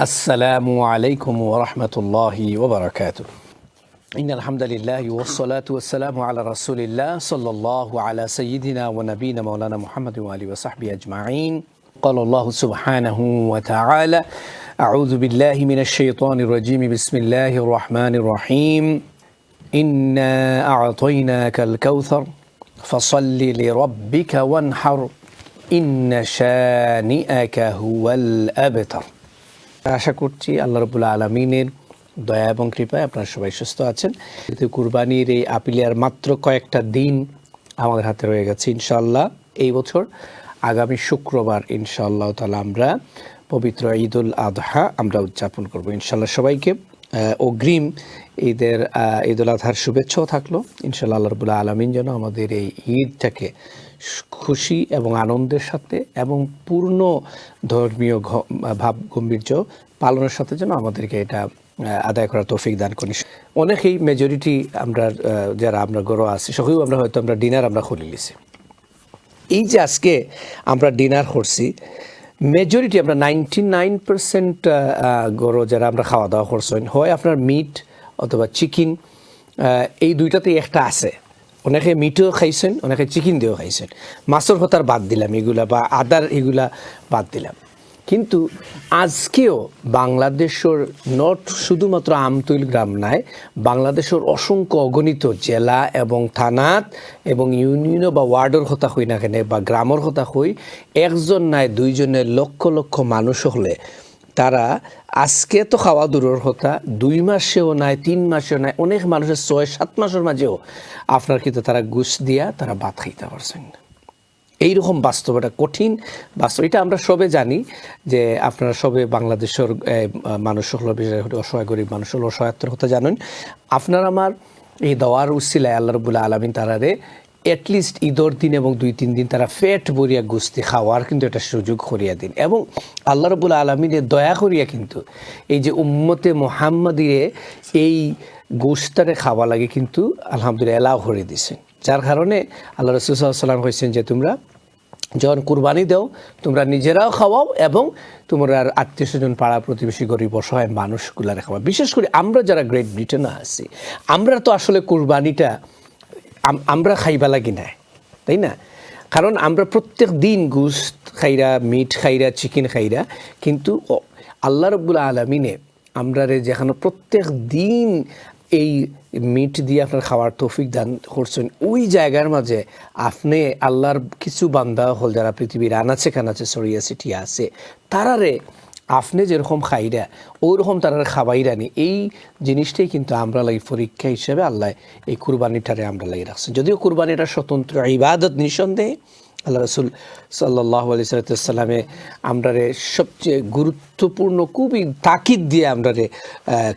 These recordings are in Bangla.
السلام عليكم ورحمة الله وبركاته. إن الحمد لله والصلاة والسلام على رسول الله صلى الله على سيدنا ونبينا مولانا محمد وآله وصحبه أجمعين. قال الله سبحانه وتعالى أعوذ بالله من الشيطان الرجيم. بسم الله الرحمن الرحيم. إنا أعطيناك الكوثر فصل لربك وانحر. إن شانئك هو الأبتر. আশা করছি আল্লাহ রবুল্লা আলমিনের দয়া এবং কৃপায় আপনারা সবাই সুস্থ আছেন। কিন্তু কুরবানির এই আপিলিয়ার মাত্র কয়েকটা দিন আমাদের হাতে রয়ে গেছে ইনশাল্লাহ এই বছর আগামী শুক্রবার ইনশাআল্লাহ তালা আমরা পবিত্র ঈদুল আদহা আমরা উদযাপন করব ইনশাল্লাহ সবাইকে। অগ্রিম ঈদের ঈদুল আজহার শুভেচ্ছাও থাকল। ইনশাল্লাহ আল্লাহ রবুল্লা আলমিন যেন আমাদের এই ঈদটাকে খুশি এবং আনন্দের সাথে এবং পূর্ণ ধর্মীয় ভাব গম্ভীর্য পালনের সাথে যেন আমাদেরকে এটা আদায় করার তৌফিক দান করি। অনেকেই মেজরিটি আমরা যারা আমরা গড় আছি সবাই আমরা হয়তো আমরা ডিনার আমরা খুলে নিছি। এই যে আজকে আমরা ডিনার করছি মেজরিটি আমরা নাইনটি নাইন পার্সেন্ট গরু যারা আমরা খাওয়া দাওয়া করছেন হয় আপনার মিট অথবা চিকেন এই দুইটাতেই একটা আছে। অনেকে মিটও খাইছেন, অনেকে চিকেন দিয়েও খাইছেন। মাছের হতার বাদ দিলাম এগুলা বা আদার এগুলা বাদ দিলাম। কিন্তু আজকেও বাংলাদেশের নট শুধুমাত্র আমতৈল গ্রাম নাই বাংলাদেশের অসংখ্য অগণিত জেলা এবং থানাত এবং ইউনিয়ন বা ওয়ার্ডের কথা হই না কেন বা গ্রামের কথা হই একজন নাই দুইজনের লক্ষ লক্ষ মানুষ হলে তারা আজকে তো খাওয়া দূরের কথা, দুই মাসেও নাই, তিন মাসেও নাই, অনেক মানুষের ছয়, সাত মাসের মাঝেও আপনার কিন্তু তারা ঘুষ দিয়া তারা ভাত খাইতে পারছেন না। এইরকম বাস্তব এটা কঠিন বাস্তব এটা আমরা সবে জানি যে আপনারা সবে বাংলাদেশের মানুষ হলো বিশেষ অসহায় গরিব মানুষ হলো অসহায়ত্বের কথা জানেন। আপনার আমার এই দেওয়ার উসিলায় আল্লাহ রবুল্লা আলমিন তারারে অ্যাটলিস্ট ঈদর দিন এবং দুই, তিন দিন তারা ফেট বরিয়া গুস্তি খাওয়ার কিন্তু একটা সুযোগ করিয়া দিন। এবং আল্লাহ রবুল্লা আলমিনের দয়া করিয়া কিন্তু এই যে উম্মতে মোহাম্মদিরে এই গোস্তারে খাওয়া লাগে কিন্তু আলহামদুলিল্লাহ এলাও করে দিছেন যার কারণে আল্লাহ রসুল সাল্লাম হয়েছেন যে তোমরা যখন কুরবানি দাও, তোমরা নিজেরাও খাওয়াও এবং তোমরা আত্মীয় স্বজন পাড়া প্রতিবেশী, গরিব, অসহায় মানুষগুলারে খাওয়া বিশেষ করে আমরা যারা গ্রেট ব্রিটেনে আছি, আমরা তো আসলে কুরবানিটা আমরা খাইবা লাগি না তাই না? কারণ আমরা প্রত্যেক দিন গুস খাইরা, মিট খাইরা, চিকেন খাইরা, কিন্তু আল্লাহ রব্বুল আলমিনে আমরা রে যেখানে প্রত্যেক দিন এই মিট দিয়ে আপনার খাওয়ার তৌফিক দান করছেন, ওই জায়গার মাঝে আপনি আল্লাহর কিছু বান্দা হল যারা পৃথিবীর আনাচে কানাচে ছড়িয়ে ছিটিয়ে আছে, তারারে আপনি যেরকম খাইরা, ওরকম তারা খাবাইরা নি। এই জিনিসটাই কিন্তু আমরা লাগি পরীক্ষা হিসেবে আল্লাহ এই কুরবানিটারে আমরা লাগি রাখছেন যদিও কুরবানিটা স্বতন্ত্র ইবাদত নিঃসন্দেহে, আল্লাহ রসুল সাল্লাহ আলি সাল্লামে আমরা সবচেয়ে গুরুত্বপূর্ণ, খুবই তাকিদ দিয়ে আমরা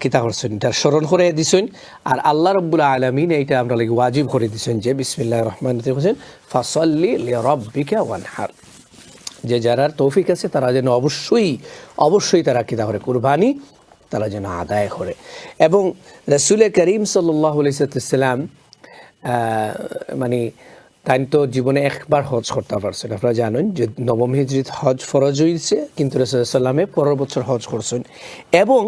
কিতা করছেন এটা স্মরণ করে দিছেন। আর আল্লাহ রব্বুল আলমিন এইটা আমরা লাগে ওয়াজিব করে দিছেন যে বিসমিল্লাহ রহমান বলছেন ফাসল্লি রব্বিকা ওয়ানহার। যে যারা তৌফিক আছে তারা যেন অবশ্যই অবশ্যই তারা কিতা তাহলে কুরবানি, তারা যেন আদায় করে। এবং রসুল করিম সাল্লাহ সাল্লাম মানে তাই তো জীবনে একবার হজ করতে পারছেন। আপনারা জানেন যে নবম হিজরিত হজ ফরজ হয়েছে কিন্তু রসুল্লামে পরের বছর হজ করছেন। এবং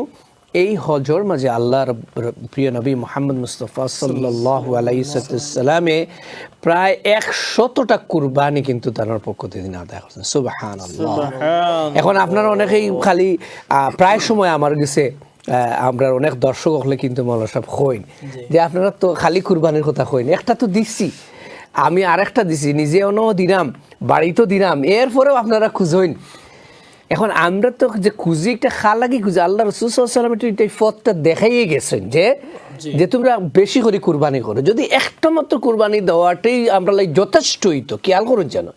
এই হজর মাঝে আল্লাহর প্রিয় নবী মোহাম্মদ মুস্তফা সাল্লাহ আলাইসালামে প্রায় একশতটা কুরবানি কিন্তু তার পক্ষ থেকে আদায় করছেন। সুবাহান এখন আপনারা অনেকেই খালি প্রায় সময় আমার গেছে আমরা অনেক দর্শক হলে কিন্তু মৌলা সাহেব হইন যে আপনারা তো খালি কুরবানির কথা হইন একটা তো দিচ্ছি আমি আরেকটা দিছি নিজে অন্য দিলাম বাড়িতেও দিলাম এরপরেও আপনারা খুঁজইন। এখন আমরা তো যে খুঁজি একটা খালাকি খুঁজি আল্লাহ রসুল এই পথটা দেখাইয়ে গেছেন যে যে তোমরা বেশি করে কুরবানি করো। যদি একটা মাত্র কুরবানি দেওয়াটাই আমরা লাই যথেষ্ট হইতো খেয়াল করুন যেন?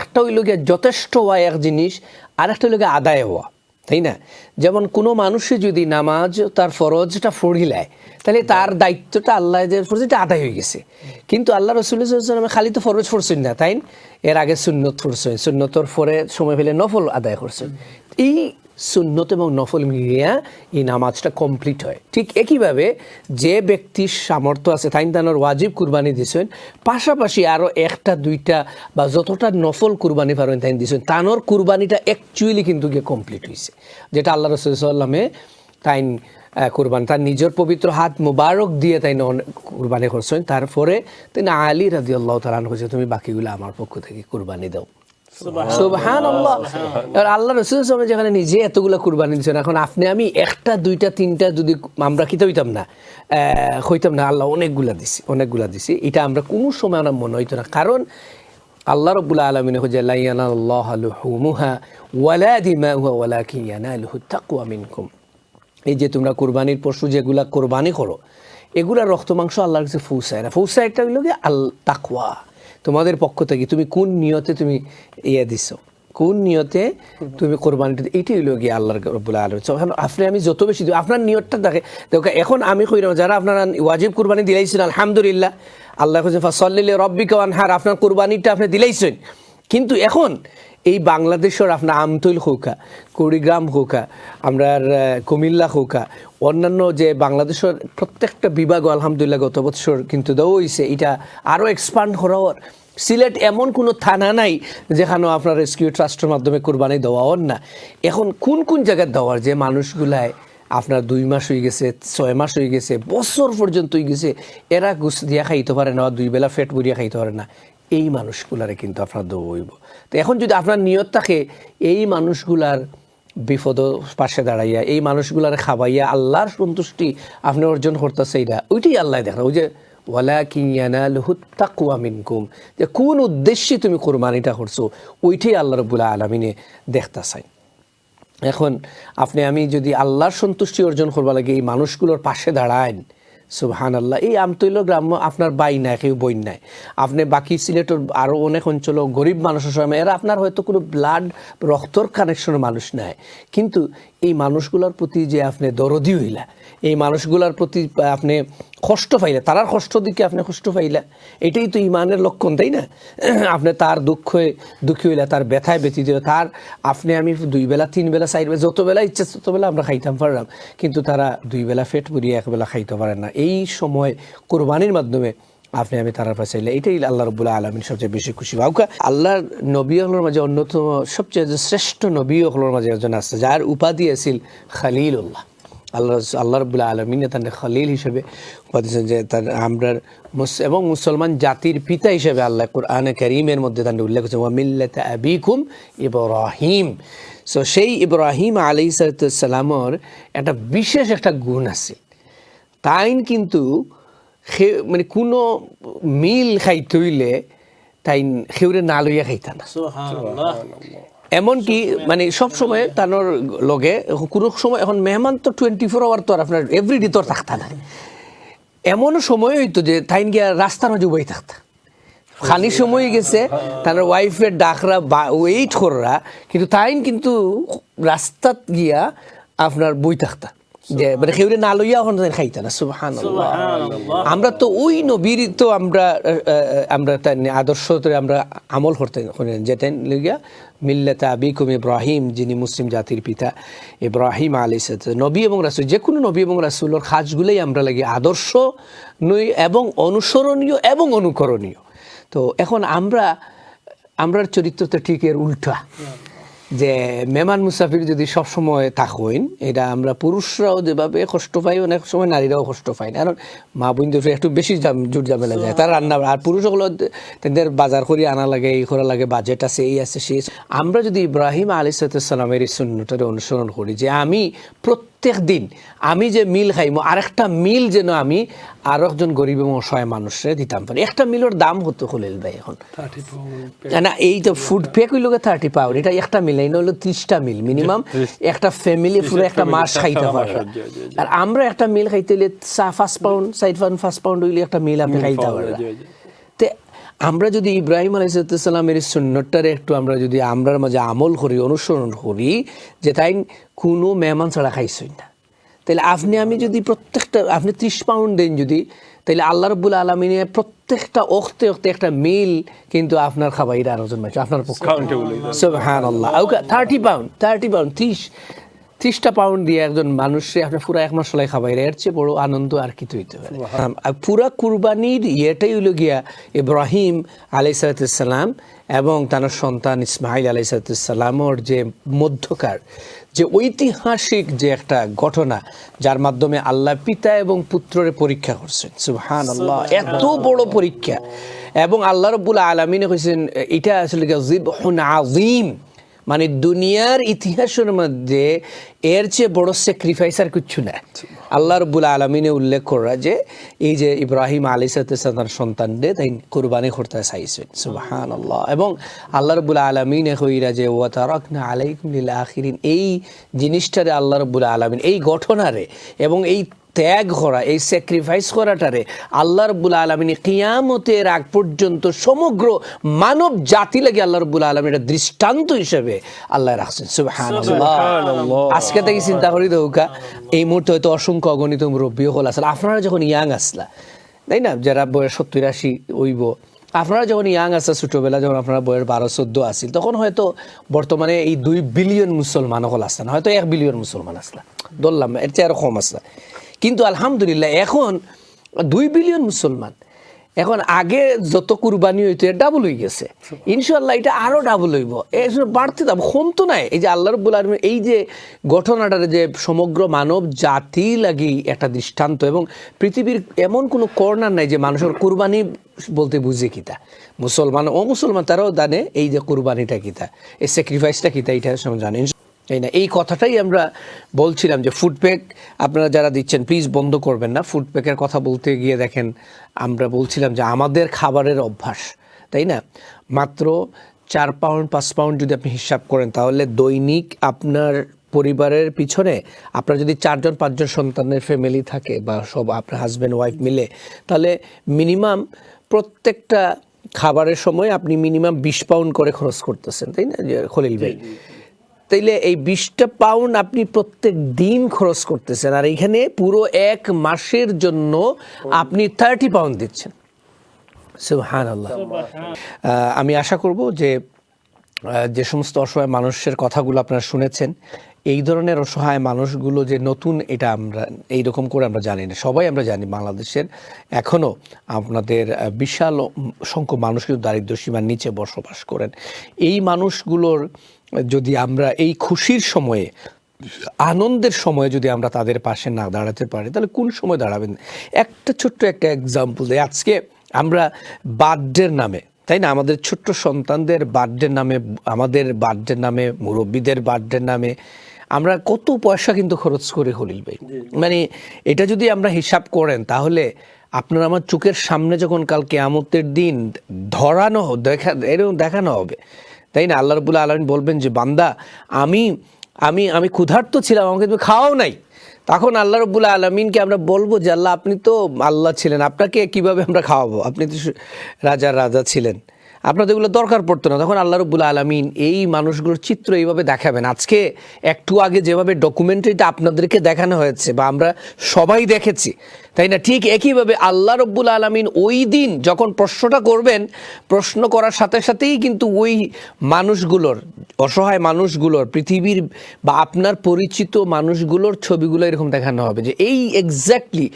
একটা হইল গিয়ে যথেষ্ট হওয়া এক জিনিস আর একটা হইল গিয়ে আদায় হওয়া। তাই না? যেমন কোনো মানুষে যদি নামাজ তার ফরজটা ফড়ি ফড়িলায় তাহলে তার দায়িত্বটা আল্লাহ ফরজটা আদায় হয়ে গেছে। কিন্তু আল্লাহ রসুল্লাহামে খালি তো ফরজ ফরছেন না, তাই এর আগে সুন্নত ফরছেন সুন্নতর ফরে সময় ফেলে নফল আদায় করছেন। এই সুন্নত এবং নফল মিলিয়া এই নামাজটা কমপ্লিট হয়। ঠিক একইভাবে যে ব্যক্তির সামর্থ্য আছে তাইন তানোর ওয়াজিব কুরবানি দিছেন, পাশাপাশি আরও একটা, দুইটা বা যতটা নফল কুরবানি পারেন তাইন দিছেন, তানোর কুরবানিটা অ্যাকচুয়ালি কিন্তু গিয়ে কমপ্লিট হয়েছে যেটা আল্লাহ রসুল্লামে তাইন কুরবানি, তার নিজের পবিত্র হাত মুবারক দিয়ে তাই কুরবানি করছেন। তারপরে তিনি আলী রাজি আল্লাহ তালান হয়েছে তুমি বাকিগুলো আমার পক্ষ থেকে কুরবানি দাও। এবার আল্লাহ রসুল যেখানে নিজে এতগুলো কুরবানি দিচ্ছেন এখন আপনি আমি একটা দুইটা তিনটা যদি আমরা কিতে হইতাম না হইতাম না আল্লাহ অনেকগুলা দিছি অনেকগুলা দিছি। এটা আমরা কোনো সময় আমার মনে হইতো না। কারণ আল্লাহ রব্বুল আলমিনে হচ্ছে লুহুমুহা ওয়ালা তাকওয়া মিনকুম। এই যে তোমরা কোরবানির পশু যেগুলা কোরবানি করো এগুলা রক্ত মাংস আল্লাহর কাছে ফৌসায় না। ফৌসায়টা হইল কি আল তাকওয়া তোমাদের পক্ষ থেকে তুমি কোন নিয়তে তুমি ইয়ে দিছ? কোন নিয়তে তুমি কোরবানিটা এইটাই হইল গিয়ে আল্লাহর রব্বুল আলম এখন আপনি আমি যত বেশি দিই, আপনার নিয়তটা দেখে দেখো এখন আমি কইরাম যারা আপনারা ওয়াজিব কোরবানি দিলাইছেন আলহামদুলিল্লাহ আল্লাহ কাছে ফাসল্লিল রব্বিকা হার আপনার কোরবানিটা আপনি দিলাইছেন। কিন্তু এখন এই বাংলাদেশের আপনার আমতৈল হৌকা কুড়িগ্রাম হৌকা আমরা কুমিল্লা হৌকা অন্যান্য যে বাংলাদেশের প্রত্যেকটা বিভাগ আলহামদুলিল্লাহ গত বছর কিন্তু দেওয়া হয়েছে এটা আরও এক্সপান্ড হওয়ার সিলেট এমন কোনো থানা নাই যেখানে আপনার রেস্কিউ ট্রাস্টের মাধ্যমে কোরবানি দেওয়া হন না। এখন কোন কোন জায়গায় দেওয়ার যে মানুষগুলায় আপনার দুই মাস হয়ে গেছে, ছয় মাস হয়ে গেছে, বছর পর্যন্ত হয়ে গেছে, এরা গুছ দিয়া খাইতে পারে না, দুই বেলা ফেট বুড়িয়া খাইতে পারে না। এই মানুষগুলারে কিন্তু আপনার দৌড়ইব তো এখন যদি আপনার নিয়ত থাকে, এই মানুষগুলার বিপদ পাশে দাঁড়াইয়া, এই মানুষগুলার খাবাইয়া আল্লাহর সন্তুষ্টি আপনি অর্জন করতেছে এইটা ওইটাই আল্লাহ দেখা ওই যে ওয়ালা কিয়ানা লহুত তাকুয়া মিনকুম যে কোন উদ্দেশ্যে তুমি কোরবানিটা করছ, ওইটাই আল্লাহ রবুল্লাহ আলমিনে দেখতে চাই এখন আপনি, আমি যদি আল্লাহর সন্তুষ্টি অর্জন করবা লাগে, এই মানুষগুলোর পাশে দাঁড়ায় সুবহান আল্লাহ এই আমতৈল গ্রাম্য আপনার বাই নাই, কেউ বই নাই। আপনি বাকি সিলেটের আরও অনেক অঞ্চল, গরিব মানুষের সময় এরা আপনার হয়তো কোনো ব্লাড রক্তর কানেকশনের মানুষ নাই। কিন্তু এই মানুষগুলোর প্রতি যে আপনি দরদি হইলা, এই মানুষগুলোর প্রতি আপনি কষ্ট পাইলা, তারার কষ্ট দিকে আপনি কষ্ট পাইলা, এটাই তো ইমানের লক্ষণ, তাই না? আপনি তার দুঃখে দুঃখী হইলা, তার ব্যথায় ব্যতীত তার আপনি আমি দুই বেলা, তিন বেলা, চার বেলা, যত বেলা ইচ্ছা, তত বেলা আমরা খাইতাম, পারলাম। কিন্তু তারা দুই বেলা ফেট পুরিয়ে এক বেলা খাইতে পারেন না। এই সময় কোরবানির মাধ্যমে আপনি আমি তারা পাশে এলে এটাই আল্লাহ রবুল্লাহ আলমিন সবচেয়ে বেশি খুশি বাউকা আল্লাহর নবী হলোর মাঝে অন্যতম সবচেয়ে শ্রেষ্ঠ নবী হলোর মাঝে একজন আছে, যার উপাধি আছিল খালিলুল্লাহ। আল্লাহ আল্লাহ রবুল্লাহ আলমিনে তার খালিল হিসেবে বলেছেন যে তার আমরা মুস- এবং মুসলমান জাতির পিতা হিসেবে আল্লাহ কোরআনে করিমের মধ্যে তার উল্লেখ করেছেন ওয়ামিল্লাত আবিকুম ইব্রাহিম। সো সেই ইব্রাহিম আলী সালামর একটা বিশেষ একটা গুণ আছে। তাইন কিন্তু সে- মানে কোনো মিল খাইতে হইলে তাই সেউরে না লইয়া খাইতা না এমনকি মানে সব সময় তানোর লগে কোনো সময় এখন মেহমান তো টোয়েন্টি ফোর আওয়ার তো আর আপনার এভরিডে তো আর থাকতা না। এমনও সময় হইতো যে তাইন গিয়া রাস্তার মাঝে বই থাকতা। খালি সময় গেছে তার ওয়াইফের ডাকরা বা ওয়েট কররা কিন্তু তাইন কিন্তু রাস্তাত গিয়া আপনার বই থাকতা। যে মানে সেউরে না লইয়া তাই খাইতা না সুবহান আমরা তো ওই নবীর তো আমরা আমরা আদর্শ আমরা আমল করতে যেতেন লইয়া মিল্লাতে আবিকুম ইব্রাহিম যিনি মুসলিম জাতির পিতা ইব্রাহিম আলী নবী এবং রাসুল যে কোনো নবী এবং রাসুলের কাজগুলোই আমরা লাগি আদর্শ নই এবং অনুসরণীয় এবং অনুকরণীয়। তো এখন আমরা আমরার চরিত্র তো ঠিক এর উল্টা। যে মেমান মুসাফির যদি সবসময় থাকুন এটা আমরা পুরুষরাও যেভাবে কষ্ট পাই, অনেক সময় নারীরাও কষ্ট পায় কারণ মা বোন একটু বেশি জোর ঝামেলা যায়, তার রান্না আর পুরুষগুলো তাদের বাজার করে আনা লাগে এই করা লাগে বাজেট আছে, এই আছে সেই। আমরা যদি ইব্রাহিম আলী সালামের এই শূন্যটারে অনুসরণ করি যে আমি প্রত্যেক দিন আমি যে মিল খাইমো আরেকটা মিল যেন আমি আর একজন গরিব এবং অসহায় মানুষরে দিতাম। পারি একটা মিলের দাম হতো খলিল ভাই এখন? না এই তো ফুড পে কইল থার্টি পাউন্ড এটা একটা মিল এই হলো ত্রিশটা মিল মিনিমাম একটা ফ্যামিলি পুরো একটা মাস খাইতে পারে আর আমরা একটা মিল খাইতে চা first pound side pound first pound হইলে একটা মিল আপনি খাইতে পারবেন। তে আমরা যদি ইব্রাহিম আলাইসালামের সুন্নতটারে একটু আমরা যদি আমরার মাঝে আমল করি অনুসরণ করি যে তাই কোনো মেহমান ছাড়া খাইছই না। তাহলে আপনি আমি যদি প্রত্যেকটা আপনি ত্রিশ পাউন্ড দেন যদি তাহলে আল্লাহ রব্বুল আলমিনে প্রত্যেকটা অক্তে অক্তে একটা মিল কিন্তু আপনার খাবাইরা আরোজন মাছ আপনার পক্ষে। হ্যাঁ আল্লাহ থার্টি পাউন্ড থার্টি পাউন্ড ত্রিশ। ত্রিশটা পাউন্ড দিয়ে একজন মানুষে আপনার পুরো এক মাস চলাই খাবাই এর চেয়ে বড় আনন্দ আর কি হইতে পারে। পুরা কুরবানির ইয়েটাই হইল গিয়া ইব্রাহিম আলাইসালাম এবং তার সন্তান ইসমাইল আলাইসালামর যে মধ্যকার যে ঐতিহাসিক যে একটা ঘটনা যার মাধ্যমে আল্লাহ পিতা এবং পুত্রের পরীক্ষা করছেন। সুহান আল্লাহ এত বড় পরীক্ষা। এবং আল্লাহ রব্বুল আলমিনে কইছেন এটা আসলে আজিম মানে দুনিয়ার ইতিহাসের মধ্যে এর চেয়ে বড় স্যাক্রিফাইস আর কিচ্ছু না আল্লাহ রব্বুল আলমিনে উল্লেখ করা যে, এই যে ইব্রাহিম আলী সাতার সন্তানদের তাই কোরবানি করতে চাইছেন। সুবাহান আল্লাহ এবং আল্লাহ রব্বুল আলমিনে কইরা যে ও তারক না আলাইকুম আখিরিন। এই জিনিসটারে আল্লাহ রব্বুল আলমিন, এই ঘটনারে এবং এই ত্যাগ করা এই স্যাক্রিফাইস করাটারে আল্লাহ রব্বুল আলমিনী কিয়ামতের আগ পর্যন্ত সমগ্র মানব জাতি লাগে আল্লাহ রব্বুল আলমিন এটা দৃষ্টান্ত হিসেবে আল্লাহ রাখছেন। আজকে থেকে চিন্তা করি দৌকা এই মুহূর্তে হয়তো অসংখ্য অগণিত মুরব্বী হল আসলে আপনারা যখন ইয়াং আসলা তাই না? যারা বয়স সত্তর আশি ওইব আপনারা যখন ইয়াং আছে ছোটবেলা যখন আপনারা বয়স বারো চোদ্দ আসিল তখন হয়তো বর্তমানে এই দুই বিলিয়ন মুসলমান হল আসলেন হয়তো এক বিলিয়ন মুসলমান আসলা। ধরলাম এর চেয়ে আরও কম আসলা। কিন্তু আলহামদুলিল্লাহ এখন দুই বিলিয়ন মুসলমান। এখন আগে যত কুরবানি হইতো ডাবল হয়ে গেছে। ইনশাল্লাহ এটা আরও ডাবল হইব। বাড়তে দাম কমতো নাই। এই যে আল্লাহ রব্বুল এই যে ঘটনাটার যে সমগ্র মানব জাতি লাগি একটা দৃষ্টান্ত এবং পৃথিবীর এমন কোনো কর্নার নাই যে মানুষের কুরবানি বলতে বুঝে কিতা। মুসলমান ও মুসলমান, তারাও জানে এই যে কুরবানিটা কিতা, এই স্যাক্রিফাইসটা কিতা, এটা সব এই না, এই কথাটাই আমরা বলছিলাম যে ফুডপ্যাক আপনারা যারা দিচ্ছেন প্লিজ বন্ধ করবেন না। ফুডপ্যাকের কথা বলতে গিয়ে দেখেন, আমরা বলছিলাম যে আমাদের খাবারের অভ্যাস, তাই না? মাত্র চার পাউন্ড পাঁচ পাউন্ড যদি আপনি হিসাব করেন, তাহলে দৈনিক আপনার পরিবারের পিছনে, আপনার যদি চারজন, পাঁচজন সন্তানের ফ্যামিলি থাকে বা সব আপনার হাজব্যান্ড ওয়াইফ মিলে, তাহলে মিনিমাম প্রত্যেকটা খাবারের সময় আপনি মিনিমাম বিশ পাউন্ড করে খরচ করতেছেন, তাই না? খলিল ভাই। তাইলে এই বিশটা পাউন্ড আপনি প্রত্যেক দিন খরচ করতেছেন, আর এখানে পুরো এক মাসের জন্য আপনি থার্টি পাউন্ড দিচ্ছেন। সুহান আল্লাহ আমি আশা করব যে যে সমস্ত অসহায় মানুষের কথাগুলো আপনারা শুনেছেন, এই ধরনের অসহায় মানুষগুলো যে নতুন, এটা আমরা এই রকম করে আমরা জানি না। সবাই আমরা জানি বাংলাদেশের এখনও আপনাদের বিশাল সংখ্যক মানুষ কিন্তু দারিদ্র সীমার নিচে বসবাস করেন। এই মানুষগুলোর যদি আমরা এই খুশির সময়ে আনন্দের সময় যদি আমরা তাদের পাশে না দাঁড়াতে পারি তাহলে কোন সময় দাঁড়াবেন? একটা ছোট্ট একটা এক্সাম্পল দেয় আজকে আমরা বার্থডের নামে তাই না? আমাদের ছোট্ট সন্তানদের বার্থডের নামে আমাদের বার্থডের নামে মুরব্বীদের বার্থডের নামে আমরা কত পয়সা কিন্তু খরচ করে হলিল ভাই। মানে এটা যদি আমরা হিসাব করেন তাহলে আপনার আমার চোখের সামনে যখন কাল কেয়ামতের দিন ধরানো দেখা এরকম দেখানো হবে তাই না? আল্লাহ রবুল্লা আলমিন বলবেন যে, বান্দা, আমি আমি আমি ক্ষুধার্ত ছিলাম, আমাকে তুমি খাওয়াও নাই। তখন আল্লাহ রবুল্লা আলমিনকে আমরা বলব যে, আল্লাহ, আপনি তো আল্লাহ ছিলেন, আপনাকে কীভাবে আমরা খাওয়াবো? আপনি তো রাজার রাজা ছিলেন। আপনাদের এগুলো দরকার পড়তো না। তখন আল্লাহ রবুল্লা আলমিন এই মানুষগুলোর চিত্র এইভাবে দেখাবেন। আজকে একটু আগে যেভাবে ডকুমেন্টারিটা আপনাদেরকে দেখানো হয়েছে বা আমরা সবাই দেখেছি, তাই না? ঠিক একইভাবে আল্লাহ রব্বুল আলমিন ওই দিন যখন প্রশ্নটা করবেন, প্রশ্ন করার সাথে সাথেই কিন্তু ওই মানুষগুলোর, অসহায় মানুষগুলোর, পৃথিবীর বা আপনার পরিচিত মানুষগুলোর ছবিগুলো এরকম দেখানো হবে যে এই এক্স্যাক্টলি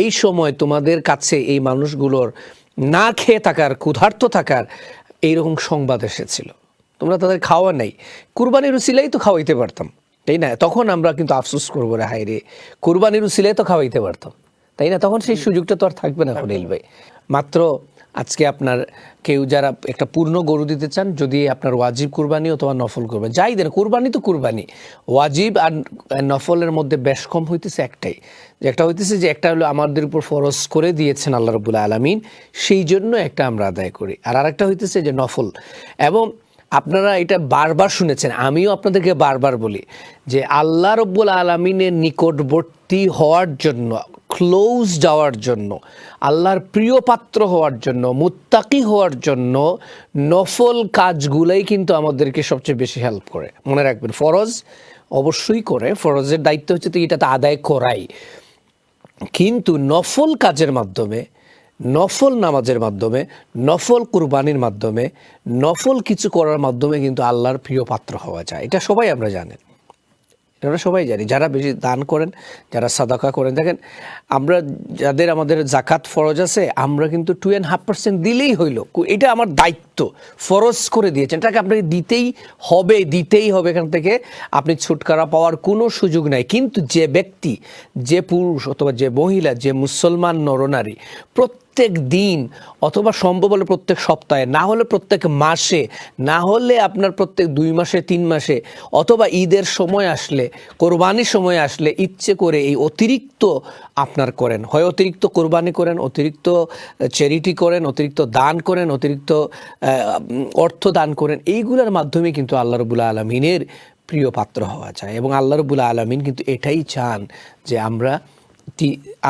এই সময় তোমাদের কাছে এই মানুষগুলোর না খেয়ে থাকার ক্ষুধার্ত থাকার এইরকম সংবাদ এসেছিল। তোমরা তাদের খাওয়া নেই। কুরবানির উচিলাই তো খাওয়াইতে পারতাম তাই না? তখন আমরা কিন্তু আফসোস করব রে হাই রে। কুরবানির উচিলাই তো খাওয়াইতে পারতাম তাই না? তখন সেই সুযোগটা তো আর থাকবে না। খলিল ভাই। মাত্র আজকে আপনার কেউ যারা একটা পূর্ণ গরু দিতে চান, যদি আপনার ওয়াজিব কুরবানি অথবা নফল কুরবানি যাই দেন, কুরবানি তো কুরবানি। ওয়াজিব আর নফলের মধ্যে বেশ কম হইতেছে একটাই। যে একটা হইতেছে যে একটা হলো আমাদের উপর ফরজ করে দিয়েছেন আল্লাহ রবুল্লা আলমিন, সেই জন্য একটা আমরা আদায় করি। আর আরেকটা হইতেছে যে নফল। এবং আপনারা এটা বারবার শুনেছেন, আমিও আপনাদেরকে বারবার বলি যে আল্লাহ রব্বুল আলমিনের নিকটবর্তী হওয়ার জন্য ক্লোজ যাওয়ার জন্য, আল্লাহর প্রিয় পাত্র হওয়ার জন্য, মুত্তাকি হওয়ার জন্য নফল কাজগুলাই কিন্তু আমাদেরকে সবচেয়ে বেশি হেল্প করে। মনে রাখবেন, ফরজ অবশ্যই করে, ফরজের দায়িত্ব হচ্ছে তো এটাতে আদায় করাই। কিন্তু নফল কাজের মাধ্যমে, নফল নামাজের মাধ্যমে, নফল কুরবানির মাধ্যমে, নফল কিছু করার মাধ্যমে কিন্তু আল্লাহর প্রিয় পাত্র হওয়া যায়। এটা সবাই আমরা জানেন। আমরা সবাই জানি, যারা বেশি দান করেন, যারা সাদাকা করেন, দেখেন আমরা যাদের আমাদের জাকাত ফরজ আছে, আমরা কিন্তু টু অ্যান্ড হাফ পার্সেন্ট দিলেই হইল। এটা আমার দায়িত্ব, ফরজ করে দিয়েছেন। এটাকে আপনাকে দিতেই হবে দিতেই হবে এখান থেকে। আপনি ছুটকারা পাওয়ার কোনো সুযোগ নাই। কিন্তু যে ব্যক্তি, যে পুরুষ অথবা যে মহিলা, যে মুসলমান নরনারী, প্রত্যেক দিন অথবা সম্ভব হলে প্রত্যেক সপ্তাহে, না হলে প্রত্যেক মাসে, না হলে আপনার প্রত্যেক দুই মাসে, তিন মাসে, অথবা ঈদের সময় আসলে, কোরবানির সময় আসলে ইচ্ছে করে এই অতিরিক্ত আপনার করেন। হয় অতিরিক্ত কোরবানি করেন, অতিরিক্ত চ্যারিটি করেন, অতিরিক্ত দান করেন, অতিরিক্ত অর্থ দান করেন, এইগুলোর মাধ্যমে কিন্তু আল্লাহ রবুল্লা আলমিনের প্রিয় পাত্র হওয়া যায়। এবং আল্লাহ রবুল্লা আলমিন কিন্তু এটাই চান যে আমরা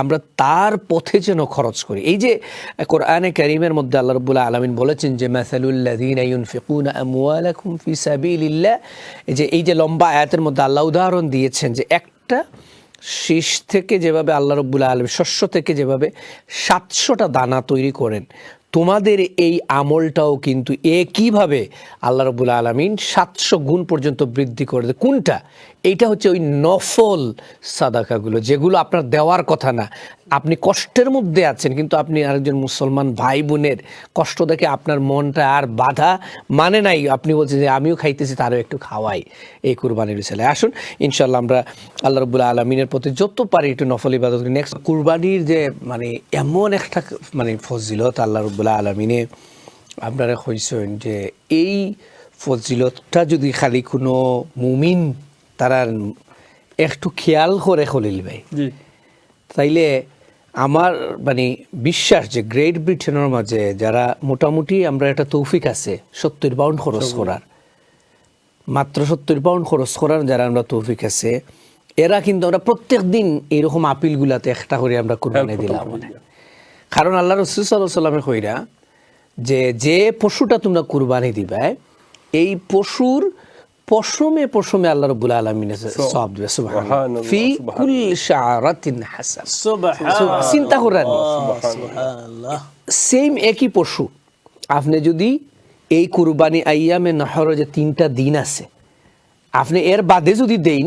আমরা তার পথে যেন খরচ করি। এই যে কোরআনে কারিমের মধ্যে আল্লাহ রবুল্লাহ আলমিন বলেছেন যে এই যে এই যে লম্বা আয়াতের মধ্যে আল্লাহ উদাহরণ দিয়েছেন যে, একটা শীষ থেকে যেভাবে আল্লাহ রব্বুল্লাহ আলম শস্য থেকে যেভাবে সাতশোটা দানা তৈরি করেন, তোমাদের এই আমলটাও কিন্তু একইভাবে আল্লাহ রবুল্লা আলমিন সাতশো গুণ পর্যন্ত বৃদ্ধি করে দেয়। কোনটা? এইটা হচ্ছে ওই নফল সাদাকাগুলো, যেগুলো আপনার দেওয়ার কথা না। আপনি কষ্টের মধ্যে আছেন, কিন্তু আপনি আরেকজন মুসলমান ভাই বোনের কষ্ট দেখে আপনার মনটা আর বাধা মানে নাই। আপনি বলছেন যে, আমিও খাইতেছি, তারও একটু খাওয়াই এই কুরবানির ছেলে। আসুন ইনশাল্লাহ আমরা আল্লাহ রবুল্লা আলমিনের প্রতি যত পারি একটু নফল ইবাদত করি। নেক্সট কুরবানির যে মানে এমন একটা মানে ফজিলত আল্লাহ রবুল্লা আলমিনে আপনারা কইছেন যে, এই ফজিলতটা যদি খালি কোনো মুমিন তারা একটু খেয়াল করে খলিল ভাই। তাইলে আমার মানে বিশ্বাস যে গ্রেট ব্রিটেনের মাঝে যারা মোটামুটি আমরা একটা তৌফিক আছে সত্তর পাউন্ড খরচ করার মাত্র সত্তর পাউন্ড খরচ করার যারা আমরা তৌফিক আছে এরা কিন্তু আমরা প্রত্যেক দিন এইরকম আপিলগুলাতে একটা করে আমরা কোরবানি দিলাম মানে। কারণ আল্লাহ রসুল সাল্লাহ সাল্লামে কইরা যে যে পশুটা তোমরা কুরবানি দিবে এই পশুর পশমে পশমে আল্লাহ রব্বুল আলমিন সব দিবে সুবহানাল্লাহ। সুবহানাল্লাহ, ফি কুল শারাতিন হাসান। চিন্তা করেন। সেম একই পশু। আপনি যদি এই কুরবানি আইয়ামে নহর যে তিনটা দিন আছে আপনি এর বাদে যদি দেন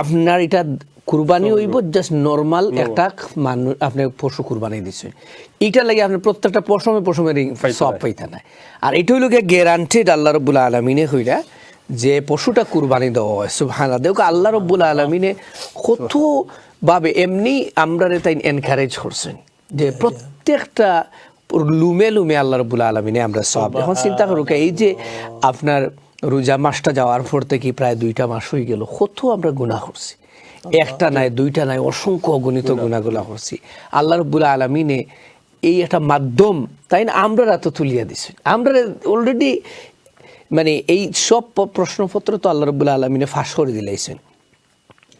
আপনার এটা কুরবানি হইব জাস্ট নর্মাল একটা মানুষ আপনি পশু কুরবানি দিচ্ছেন এটা লাগে আপনি প্রত্যেকটা পশমে পশমে পাইতে সব। পাইতে নাই। আর এটা হইল গ্যারান্টেড আল্লাহ রব্বুল আলমিনে হইরা যে পশুটা কুরবানি দেওয়া হয় সুবহানাল্লাহ। দেখো আল্লাহ রব্বুল আলমিনে কত ভাবে এমনি আমরা তাই এনকারেজ করছেন যে প্রত্যেকটা লুমে লুমে আল্লাহ রব্বুল আলমিনে আমরা সব এখন চিন্তা করুক এই যে আপনার রোজা মাসটা যাওয়ার পর থেকে প্রায় দুইটা মাস হয়ে গেল কত আমরা গুনাহ করছি? একটা নাই দুইটা নাই অসংখ্য অগণিত গুণাগুলা করছি। আল্লাহ রব্বুল আলমিনে এই একটা মাধ্যম তাই না আমরা এত তুলিয়া দিছি আমরা অলরেডি মানে এই সব প্রশ্নপত্র তো আল্লাহ রব্বুল আলমিনে ফাঁস করে দিলাইছেন।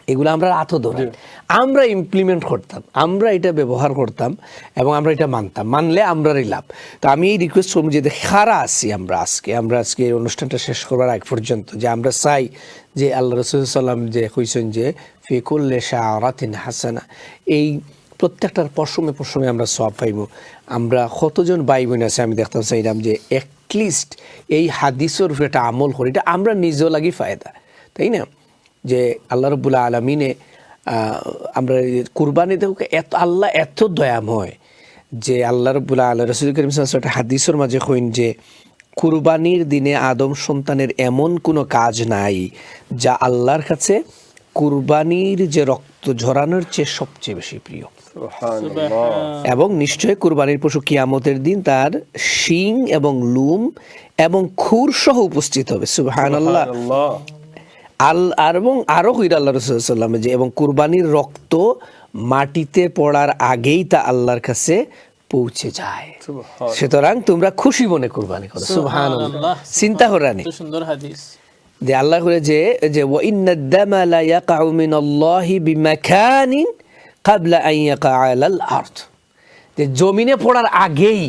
এগুলো আমরা হাত ধরে। আমরা ইমপ্লিমেন্ট করতাম আমরা এটা ব্যবহার করতাম এবং আমরা এটা মানতাম। মানলে আমরারই লাভ। তো আমি এই রিকোয়েস্ট করব যে খারা আছি আমরা আজকে? আমরা আজকে এই অনুষ্ঠানটা শেষ করবার আগ পর্যন্ত যে আমরা চাই যে আল্লাহ রসুলাম যে কইছেন যে ফিকুল্লে শাহরাতিন হাসানা। এই প্রত্যেকটার পশমে পশমে আমরা সব পাইব। আমরা কতজন ভাই বোন আছে, আমি দেখতাম চাইলাম যে অ্যাটলিস্ট এই হাদিসের উপরে একটা আমল করি, এটা আমরা নিজেও লাগি ফায়দা, তাই না যে আল্লাহ রবুল্লা আলমিনে আমরা কুরবানি দেখো এত, আল্লাহ এত দয়াময় যে আল্লাহ রবুল্লা আল্লাহ রসুল করিম একটা হাদিসের মাঝে হইন যে, কুরবানির দিনে আদম সন্তানের এমন কোনো কাজ নাই যা আল্লাহর কাছে কুরবানির যে রক্ত ঝরানোর চেয়ে সবচেয়ে বেশি প্রিয়। এবং নিশ্চয় কুরবানির পশু কিয়ামতের দিন তার শিং এবং লুম এবং খুর সহ উপস্থিত হবে। সুবহানাল্লাহ। সুবহানাল্লাহ। আল আর এবং আল্লাহ রসুল্লাম যে এবং কুরবানির রক্ত মাটিতে পড়ার আগেই তা আল্লাহর কাছে পৌঁছে যায়। সুতরাং তোমরা খুশি মনে কুরবানি করো। সুবহান চিন্তা করানি সুন্দর হাদিস। যে আল্লাহ করে যে যে ওয়া ইন্না দামা লা ইয়াকাউ মিনাল্লাহি বিমাকানিন আলাল যে জমিনে পড়ার আগেই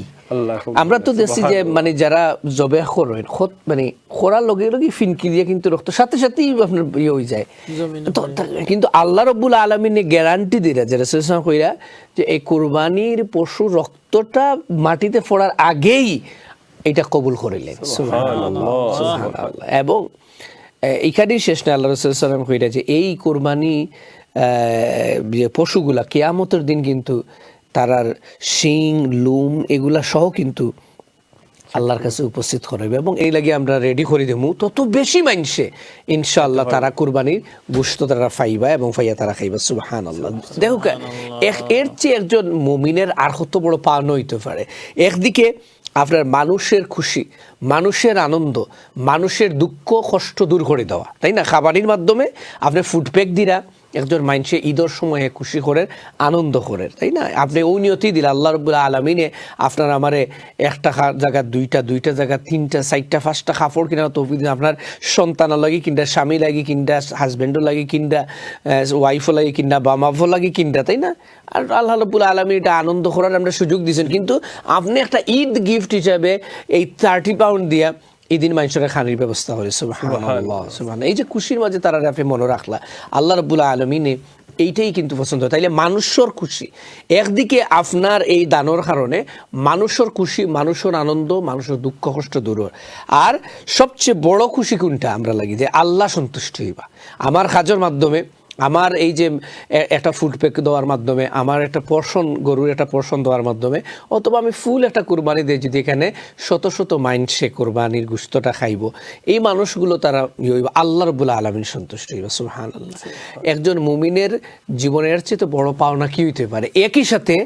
আমরা তো দেখছি যে মানে যারা জবে করেন খত মানে খোরার লগে লগে ফিনকি দিয়ে কিন্তু রক্ত সাথে সাথেই আপনার ইয়ে হয়ে যায়। তো কিন্তু আল্লাহ রব্বুল আলমিনে গ্যারান্টি দিলা যে রসুলাম কইরা যে এই কোরবানির পশু রক্তটা মাটিতে পড়ার আগেই এটা কবুল করিলেন। এবং এখানেই শেষ না আল্লাহ রসুলাম কইরা যে এই কোরবানি যে পশুগুলা কেয়ামতের দিন কিন্তু তারার শিং লুম এগুলা সহ কিন্তু আল্লাহর কাছে উপস্থিত করাইবে এবং এই লাগে আমরা রেডি করে দেবো। তত বেশি মাইনসে ইনশাআল্লাহ তারা কুরবানির গোশত তারা ফাইবা এবং ফাইয়া তারা খাইবা। সুবাহান আল্লাহ দেখো এক- এর চেয়ে একজন মুমিনের আর কত বড় পাওনা হইতে পারে? একদিকে আপনার মানুষের খুশি মানুষের আনন্দ মানুষের দুঃখ কষ্ট দূর করে দেওয়া। তাই না? খাবারের মাধ্যমে আপনি ফুডপ্যাক দিরা একজন মানুষে ঈদের সময়ে খুশি করে আনন্দ করে তাই না? আপনি ওই নিয়তি দিলে, আল্লাহ রবুল্লা আলমিনে আপনার আমারে একটা জায়গা, দুইটা দুইটা জায়গা, তিনটা, চারটা, পাঁচটা কাপড় কিনা দিন আপনার সন্তান লাগি কিনটা স্বামী লাগি কিনটা হাজবেন্ডও লাগি কিনটা ওয়াইফও লাগি কিনটা বা মাফও লাগি কিনটা তাই না? আর আল্লাহ রবুল্লা আলমী এটা আনন্দ করার আমরা সুযোগ দিয়েছেন কিন্তু আপনি একটা ঈদ গিফট হিসাবে এই থার্টি পাউন্ড দিয়া এই দিন মানুষের খানির ব্যবস্থা সুবহানাল্লাহ এই যে খুশির মাঝে তারা রাফে মনে রাখলা আল্লাহ রবুল্লা আলমিনে এইটাই কিন্তু পছন্দ। তাইলে মানুষের খুশি। একদিকে আপনার এই দানোর কারণে মানুষের খুশি মানুষের আনন্দ মানুষের দুঃখ কষ্ট দূর হয়। আর সবচেয়ে বড় খুশি কোনটা? আমরা লাগি যে আল্লাহ সন্তুষ্ট হইবা। আমার কাজের মাধ্যমে আমার এই যে একটা ফুড প্যাক দেওয়ার মাধ্যমে আমার একটা পোর্শন গরুর একটা পোর্শন দেওয়ার মাধ্যমে অথবা আমি ফুল একটা কুরবানি দিই যদি এখানে শত শত মাইন্ড সে কোরবানির গুস্তটা খাইব এই মানুষগুলো তারা ইয়ে হইব আল্লাহ রবুল্লা আলমিন সন্তুষ্ট হইব সুহান আল্লাহ একজন মুমিনের জীবনের চেয়ে তো বড় পাওনা কি হইতে পারে? একই সাথে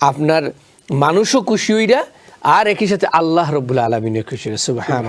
আপনার মানুষও খুশি হইরা আর একই সাথে আল্লাহ রবুল্লা আলমিনও খুশি হইরা সুবহান